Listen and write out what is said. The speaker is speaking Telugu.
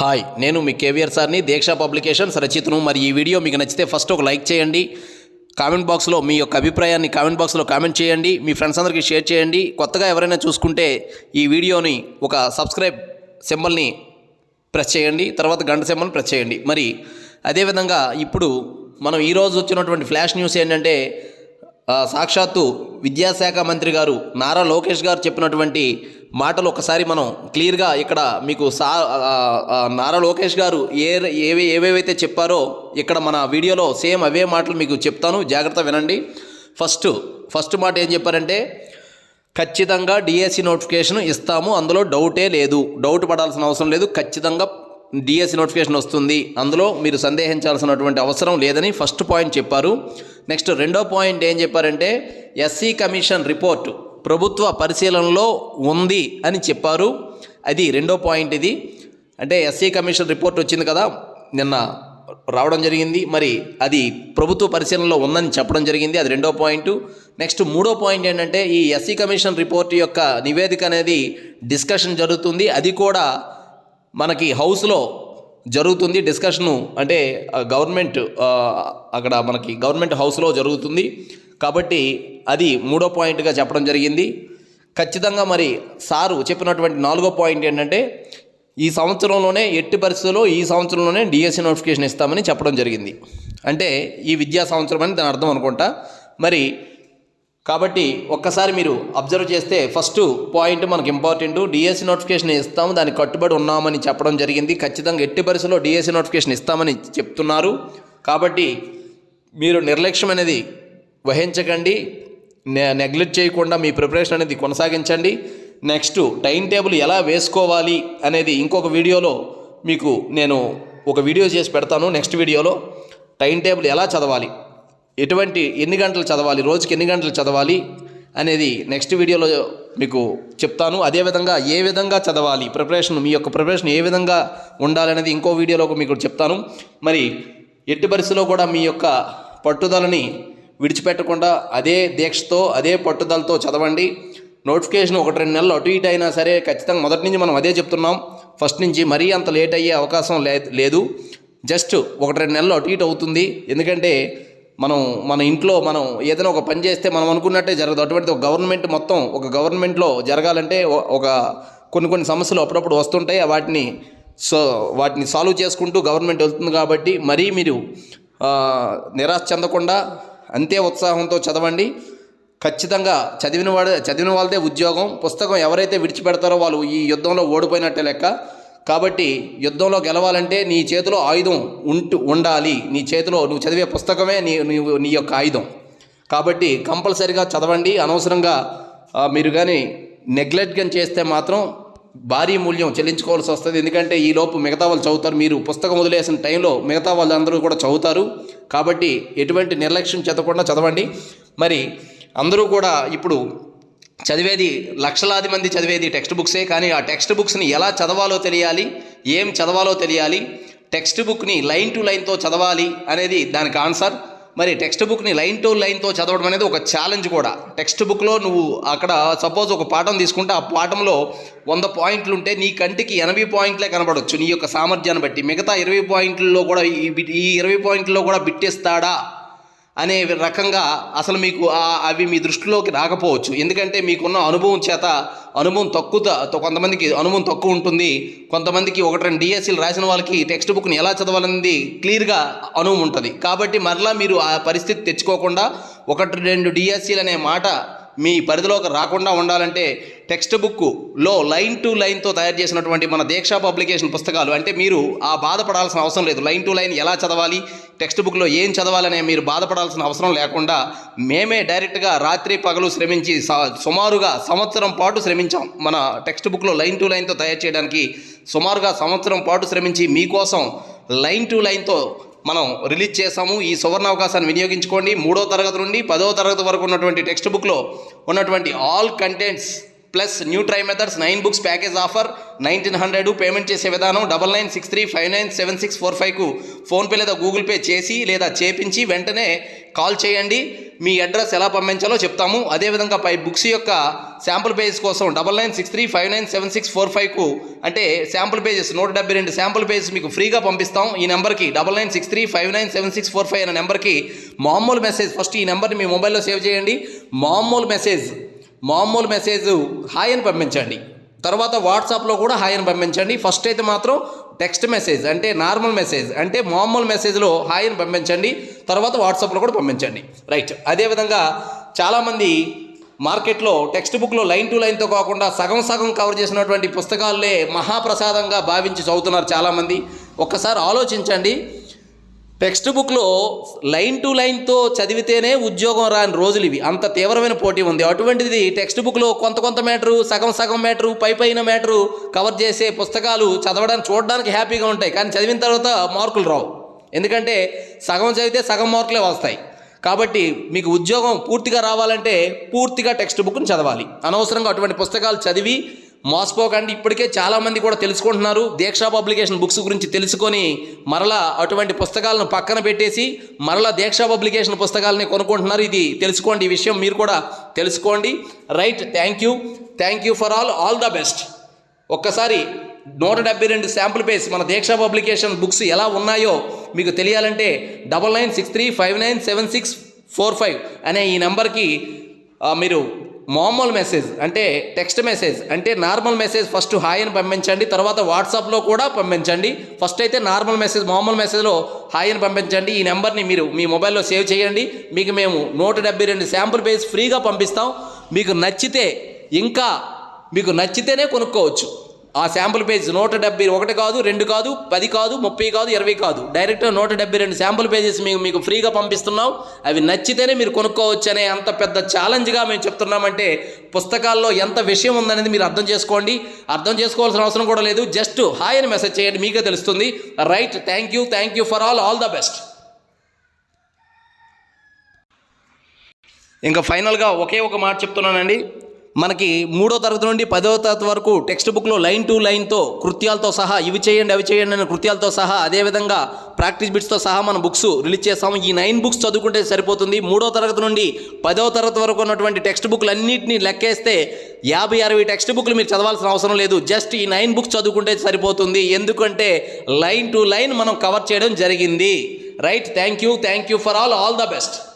హాయ్ నేను మీ కేవీఆర్ సార్ని దీక్ష పబ్లికేషన్స్ రచితను. మరి ఈ వీడియో మీకు నచ్చితే ఫస్ట్ ఒక లైక్ చేయండి. కామెంట్ బాక్స్లో మీ యొక్క అభిప్రాయాన్ని కామెంట్ బాక్స్లో కామెంట్ చేయండి. మీ ఫ్రెండ్స్ అందరికీ షేర్ చేయండి. కొత్తగా ఎవరైనా చూసుకుంటే ఈ వీడియోని ఒక సబ్స్క్రైబ్ సింబల్ని ప్రెస్ చేయండి. తర్వాత గంట సింబల్ని ప్రెస్ చేయండి. మరి అదేవిధంగా ఇప్పుడు మనం ఈరోజు వచ్చినటువంటి ఫ్లాష్ న్యూస్ ఏంటంటే సాక్షాత్తు విద్యాశాఖ మంత్రి గారు నారా లోకేష్ గారు చెప్పినటువంటి మాటలు ఒకసారి మనం క్లియర్గా ఇక్కడ మీకు సా నారా లోకేష్ గారు ఏ ఏవి ఏవేవైతే చెప్పారో ఇక్కడ మన వీడియోలో సేమ్ అవే మాటలు మీకు చెప్తాను. జాగ్రత్త వినండి. ఫస్ట్ ఫస్ట్ మాట ఏం చెప్పారంటే ఖచ్చితంగా డిఎస్సి నోటిఫికేషన్ ఇస్తాము అందులో డౌటే లేదు. డౌట్ పడాల్సిన అవసరం లేదు. ఖచ్చితంగా డిఎస్సి నోటిఫికేషన్ వస్తుంది. అందులో మీరు సందేహించాల్సినటువంటి అవసరం లేదని ఫస్ట్ పాయింట్ చెప్పారు. నెక్స్ట్ రెండో పాయింట్ ఏం చెప్పారంటే ఎస్సీ కమిషన్ రిపోర్ట్ ప్రభుత్వ పరిశీలనలో ఉంది అని చెప్పారు. అది రెండో పాయింట్ ఇది. అంటే ఎస్సీ కమిషన్ రిపోర్ట్ వచ్చింది కదా నిన్న రావడం జరిగింది. మరి అది ప్రభుత్వ పరిశీలనలో ఉందని చెప్పడం జరిగింది. అది రెండో పాయింట్ నెక్స్ట్ మూడో పాయింట్ ఏంటంటే ఈ ఎస్సీ కమిషన్ రిపోర్ట్ యొక్క నివేదిక అనేది డిస్కషన్ జరుగుతుంది. అది కూడా మనకి హౌస్లో జరుగుతుంది డిస్కషను అంటే గవర్నమెంట్ అక్కడ మనకి గవర్నమెంట్ హౌస్లో జరుగుతుంది. కాబట్టి అది మూడో పాయింట్గా చెప్పడం జరిగింది. ఖచ్చితంగా మరి సారు చెప్పినటువంటి నాలుగో పాయింట్ ఏంటంటే ఈ సంవత్సరంలోనే ఎట్టి పరిస్థితుల్లో ఈ సంవత్సరంలోనే డిఎస్సి నోటిఫికేషన్ ఇస్తామని చెప్పడం జరిగింది. అంటే ఈ విద్యా సంవత్సరం అని దాని అర్థం అనుకుంటా. మరి కాబట్టి ఒక్కసారి మీరు అబ్జర్వ్ చేస్తే ఫస్ట్ పాయింట్ మనకు ఇంపార్టెంట్ డిఎస్సి నోటిఫికేషన్ ఇస్తాము దానికి కట్టుబడి ఉన్నామని చెప్పడం జరిగింది. ఖచ్చితంగా ఎట్టి పరిస్థితుల్లో డిఎస్సి నోటిఫికేషన్ ఇస్తామని చెప్తున్నారు. కాబట్టి మీరు నిర్లక్ష్యం అనేది వహించకండి. నెగ్లెక్ట్ చేయకుండా మీ ప్రిపరేషన్ అనేది కొనసాగించండి. నెక్స్ట్ టైం టేబుల్ ఎలా వేసుకోవాలి అనేది ఇంకొక వీడియోలో మీకు నేను ఒక వీడియో చేసి పెడతాను. నెక్స్ట్ వీడియోలో టైం టేబుల్ ఎలా చదవాలి? ఎటువంటి ఎన్ని గంటలు చదవాలి రోజుకి ఎన్ని గంటలు చదవాలి అనేది నెక్స్ట్ వీడియోలో మీకు చెప్తాను. అదేవిధంగా ఏ విధంగా చదవాలి ప్రిపరేషన్ మీ యొక్క ప్రిపరేషన్ ఏ విధంగా ఉండాలనేది ఇంకో వీడియోలో మీకు చెప్తాను. మరి ఎట్టి పరిస్థితిలో కూడా మీ యొక్క పట్టుదలని విడిచిపెట్టకుండా అదే దీక్షతో అదే పట్టుదలతో చదవండి. నోటిఫికేషన్ ఒకటి రెండు నెలలు అటు ఇటు అయినా సరే ఖచ్చితంగా మొదటి నుంచి మనం అదే చెప్తున్నాం. ఫస్ట్ నుంచి మరీ అంత లేట్ అయ్యే అవకాశం లేదు. జస్ట్ ఒకటి రెండు నెలలు అటు ఇటు అవుతుంది. ఎందుకంటే మనం మన ఇంట్లో మనం ఏదైనా ఒక పని చేస్తే మనం అనుకున్నట్టే జరగదు. అటువంటిది ఒక గవర్నమెంట్ మొత్తం ఒక గవర్నమెంట్లో జరగాలంటే ఒక కొన్ని కొన్ని సమస్యలు అప్పుడప్పుడు వస్తుంటాయి. వాటిని సో వాటిని సాల్వ్ చేసుకుంటూ గవర్నమెంట్ వెళ్తుంది కాబట్టి మరీ మీరు నిరాశ చెందకుండా అంతే ఉత్సాహంతో చదవండి. ఖచ్చితంగా చదివిన వాడే చదివిన వాళ్ళదే ఉద్యోగం. పుస్తకం ఎవరైతే విడిచిపెడతారో వాళ్ళు ఈ యుద్ధంలో ఓడిపోయినట్టే లెక్క. కాబట్టి యుద్ధంలో గెలవాలంటే నీ చేతిలో ఆయుధం ఉంటు ఉండాలి. నీ చేతిలో నువ్వు చదివే పుస్తకమే నీ నువ్వు నీ యొక్క ఆయుధం. కాబట్టి కంపల్సరిగా చదవండి. అనవసరంగా మీరు కానీ నెగ్లెక్ట్ కానీ చేస్తే మాత్రం భారీ మూల్యం చెల్లించుకోవాల్సి వస్తుంది. ఎందుకంటే ఈ లోపు మిగతా వాళ్ళు చదువుతారు. మీరు పుస్తకం వదిలేసిన టైంలో మిగతా వాళ్ళందరూ కూడా చదువుతారు. కాబట్టి ఎటువంటి నిర్లక్ష్యం చెందకుండా చదవండి. మరి అందరూ కూడా ఇప్పుడు చదివేది లక్షలాది మంది చదివేది టెక్స్ట్ బుక్సే కానీ ఆ టెక్స్ట్ బుక్స్ని ఎలా చదవాలో తెలియాలి ఏం చదవాలో తెలియాలి టెక్స్ట్ బుక్ని లైన్ టు లైన్తో చదవాలి అనేది దానికి ఆన్సర్. మరి టెక్స్ట్ బుక్ని లైన్ టు లైన్తో చదవడం అనేది ఒక ఛాలెంజ్ కూడా. టెక్స్ట్ బుక్లో నువ్వు అక్కడ సపోజ్ ఒక పాఠం తీసుకుంటే ఆ పాఠంలో వంద పాయింట్లు ఉంటే నీ కంటికి ఎనభై పాయింట్లే కనబడవచ్చు నీ యొక్క సామర్థ్యాన్ని బట్టి మిగతా ఇరవై పాయింట్లలో కూడా ఈ ఈ ఇరవై పాయింట్లలో కూడా బిట్టేస్తాడా? అనే రకంగా అసలు మీకు అవి మీ దృష్టిలోకి రాకపోవచ్చు. ఎందుకంటే మీకున్న అనుభవం చేత అనుభవం తక్కువ కొంతమందికి అనుభవం తక్కువ ఉంటుంది. కొంతమందికి ఒకటి రెండు డిఎస్సీలు రాసిన వాళ్ళకి టెక్స్ట్ బుక్ని ఎలా చదవాలనేది క్లియర్గా అనుభవం ఉంటుంది. కాబట్టి మరలా మీరు ఆ పరిస్థితి తెచ్చుకోకుండా ఒకటి రెండు డిఎస్సీలు అనే మాట మీ పరిధిలోకి రాకుండా ఉండాలంటే టెక్స్ట్ బుక్లో లైన్ టు లైన్తో తయారు చేసినటువంటి మన దీక్షా పబ్లికేషన్ పుస్తకాలు అంటే మీరు ఆ బాధపడాల్సిన అవసరం లేదు. లైన్ టు లైన్ ఎలా చదవాలి? టెక్స్ట్ బుక్లో ఏం చదవాలనే మీరు బాధపడాల్సిన అవసరం లేకుండా మేమే డైరెక్ట్గా రాత్రి పగలు శ్రమించి స- సుమారుగా సంవత్సరం పాటు శ్రమించాం. మన టెక్స్ట్ బుక్లో లైన్ టు లైన్తో తయారు చేయడానికి సుమారుగా సంవత్సరం పాటు శ్రమించి మీకోసం లైన్ టు లైన్తో మనం రిలీజ్ చేసాము ఈ సువర్ణ అవకాశాన్ని వినియోగించుకోండి. మూడో తరగతి నుండి పదో తరగతి వరకు ఉన్నటువంటి టెక్స్ట్ బుక్లో ఉన్నటువంటి all contents plus new try methods nine books package offer nineteen hundred payment చేసే విధానం double nine six three five nine seven six four ఫైవ్కు PhonePe లేదా గూగుల్ పే చేసి లేదా చేపించి వెంటనే కాల్ చేయండి. మీ అడ్రస్ ఎలా పంపించాలో చెప్తాము. అదేవిధంగా పై బుక్స్ యొక్క శాంపుల్ పేజెస్ కోసం double nine six three five nine seven six four ఫైవ్కు అంటే శాంపుల్ పేజెస్ నూట డెబ్బై రెండు శాంపుల్ పేజెస్ మీకు ఫ్రీగా పంపిస్తాం. ఈ నెంబర్కి double nine six three five nine seven six four five అనే నెంబర్కి మామూలు మెసేజ్ ఫస్ట్ ఈ నెంబర్ని మీ మొబైల్లో సేవ్ చేయండి. మామూలు మెసేజ్ మామూలు మెసేజ్ హాయ్ అని పంపించండి. తర్వాత వాట్సాప్లో కూడా హాయ్ అని పంపించండి. ఫస్ట్ అయితే మాత్రం టెక్స్ట్ మెసేజ్ అంటే నార్మల్ మెసేజ్ అంటే మామూలు మెసేజ్లో హాయ్ అని పంపించండి. తర్వాత వాట్సాప్లో కూడా పంపించండి. రైట్. అదేవిధంగా చాలామంది మార్కెట్లో టెక్స్ట్ బుక్లో లైన్ టు లైన్తో కాకుండా సగం సగం కవర్ చేసినటువంటి పుస్తకాలే మహాప్రసాదంగా భావించి చదువుతున్నారు చాలామంది. ఒక్కసారి ఆలోచించండి. టెక్స్ట్ బుక్లో లైన్ టు లైన్తో చదివితేనే ఉద్యోగం రాని రోజులు ఇవి. అంత తీవ్రమైన పోటీ ఉంది. అటువంటిది టెక్స్ట్ బుక్లో కొంత కొంత మ్యాటరు సగం సగం మ్యాటరు పై పైన మ్యాటరు కవర్ చేసే పుస్తకాలు చదవడానికి చూడడానికి హ్యాపీగా ఉంటాయి. కానీ చదివిన తర్వాత మార్కులు రావు. ఎందుకంటే సగం చదివితే సగం మార్కులే వస్తాయి. కాబట్టి మీకు ఉద్యోగం పూర్తిగా రావాలంటే పూర్తిగా టెక్స్ట్ బుక్ని చదవాలి. అనవసరంగా అటువంటి పుస్తకాలు చదివి మోసపోకండి. ఇప్పటికే చాలామంది కూడా తెలుసుకుంటున్నారు. దీక్షా పబ్లికేషన్ బుక్స్ గురించి తెలుసుకొని మరలా అటువంటి పుస్తకాలను పక్కన పెట్టేసి మరలా దీక్షా పబ్లికేషన్ పుస్తకాలని కొనుక్కుంటున్నారు. ఇది తెలుసుకోండి. ఈ విషయం మీరు కూడా తెలుసుకోండి. Right thank you. Thank you for all. All the best. ఒక్కసారి నూట డెబ్బై రెండు శాంపుల్ పేజ్ మన దీక్షా పబ్లికేషన్ బుక్స్ ఎలా ఉన్నాయో మీకు తెలియాలంటే double nine six three five nine seven six four five అనే ఈ నెంబర్కి మీరు మామూలు మెసేజ్ అంటే టెక్స్ట్ మెసేజ్ అంటే నార్మల్ మెసేజ్ ఫస్ట్ హాయ్ అని పంపించండి తర్వాత వాట్సాప్లో కూడా పంపించండి. ఫస్ట్ అయితే నార్మల్ మెసేజ్ మామూలు మెసేజ్లో హాయ్ అని పంపించండి. ఈ నెంబర్ని మీరు మీ మొబైల్లో సేవ్ చేయండి. మీకు మేము నూట డెబ్బై రెండు శాంపుల్ పేజ్ ఫ్రీగా పంపిస్తాం. మీకు నచ్చితే ఇంకా మీకు నచ్చితేనే కొనుక్కోవచ్చు. ఆ శాంపుల్ పేజ్ నూట డెబ్బై ఒకటి కాదు రెండు కాదు పది కాదు ముప్పై కాదు ఇరవై కాదు. డైరెక్ట్గా నూట డెబ్బై రెండు శాంపుల్ పేజెస్ మేము మీకు ఫ్రీగా పంపిస్తున్నాం. అవి నచ్చితేనే మీరు కొనుక్కోవచ్చు అనే అంత పెద్ద ఛాలెంజ్గా మేము చెప్తున్నామంటే పుస్తకాల్లో ఎంత విషయం ఉందనేది మీరు అర్థం చేసుకోండి. అర్థం చేసుకోవాల్సిన అవసరం కూడా లేదు. జస్ట్ హాయ్ అని మెసేజ్ చేయండి మీకే తెలుస్తుంది. Right thank you thank you for all all the best ఇంకా ఫైనల్గా ఒకే ఒక మాట చెప్తున్నానండి. మనకి మూడో తరగతి నుండి పదో తరగతి వరకు టెక్స్ట్ బుక్లో లైన్ టు లైన్తో కృత్యాలతో సహా ఇవి చేయండి అవి చేయండి అనే కృత్యాలతో సహా అదేవిధంగా ప్రాక్టీస్ బిట్స్తో సహా మన బుక్స్ రిలీజ్ చేస్తాము. ఈ నైన్ బుక్స్ చదువుకుంటే సరిపోతుంది. మూడో తరగతి నుండి పదో తరగతి వరకు ఉన్నటువంటి టెక్స్ట్ బుక్లు అన్నింటినీ లెక్కేస్తే యాభై అరవై టెక్స్ట్ బుక్లు మీరు చదవాల్సిన అవసరం లేదు. జస్ట్ ఈ నైన్ బుక్స్ చదువుకుంటే సరిపోతుంది. ఎందుకంటే లైన్ టు లైన్ మనం కవర్ చేయడం జరిగింది. Right? Thank you. Thank you for all. All the best.